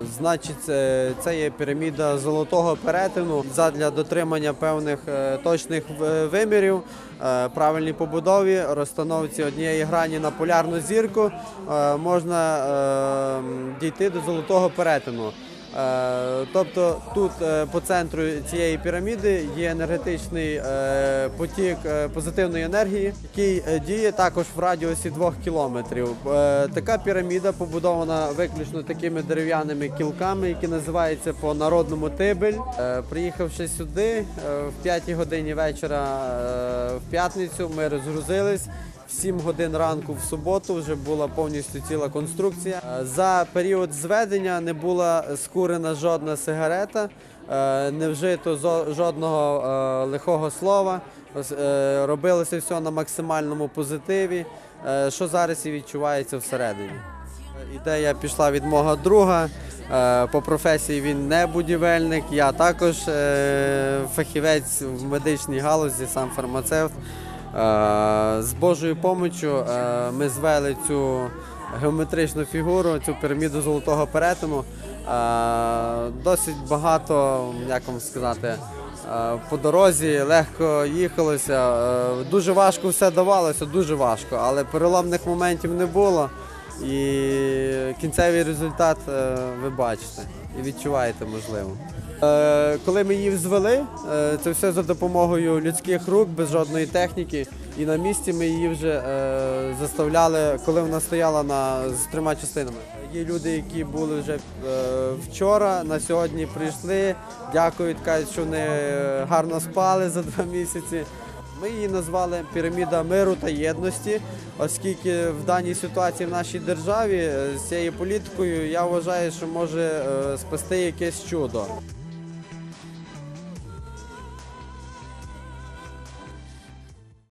Значить, це, це є піраміда золотого перетину задля дотримання певних е, точних вимірів, е, правильній побудові, розстановці однієї грані на полярну зірку е, можна е, дійти до золотого перетину. Е, Тобто тут е, по центру цієї піраміди є енергетичний е, потік позитивної енергії, який діє також в радіусі 2 кілометрів. Така піраміда побудована виключно такими дерев'яними кілками, які називаються по народному тибель. Приїхавши сюди в 5 годині вечора в п'ятницю, ми розгрузились. В 7 годин ранку в суботу вже була повністю ціла конструкція. Е, За період зведення не була скурена жодна сигарета, е, не вжито жодного е, лихого слова. Робилося все на максимальному позитиві, що зараз і відчувається всередині. Ідея пішла від мого друга. По професії він не будівельник, я також фахівець в медичній галузі, сам фармацевт. Е, З Божою помочю е, ми звели цю геометричну фігуру, цю піраміду золотого перетину. Е, Досить багато, як вам сказати, по дорозі легко їхалося. Дуже важко все давалося, дуже важко, але переломних моментів не було. І кінцевий результат е, ви бачите і відчуваєте, можливо. Е, Коли ми її звели, е, це все за допомогою людських рук, без жодної техніки. І на місці ми її вже заставляли, коли вона стояла на, з трьома частинами. Є люди, які були вже вчора, на сьогодні прийшли, дякують, кажуть, що вони гарно спали за два місяці. Ми її назвали піраміда миру та єдності, оскільки в даній ситуації в нашій державі е, з цією політикою я вважаю, що може е, спасти якесь чудо.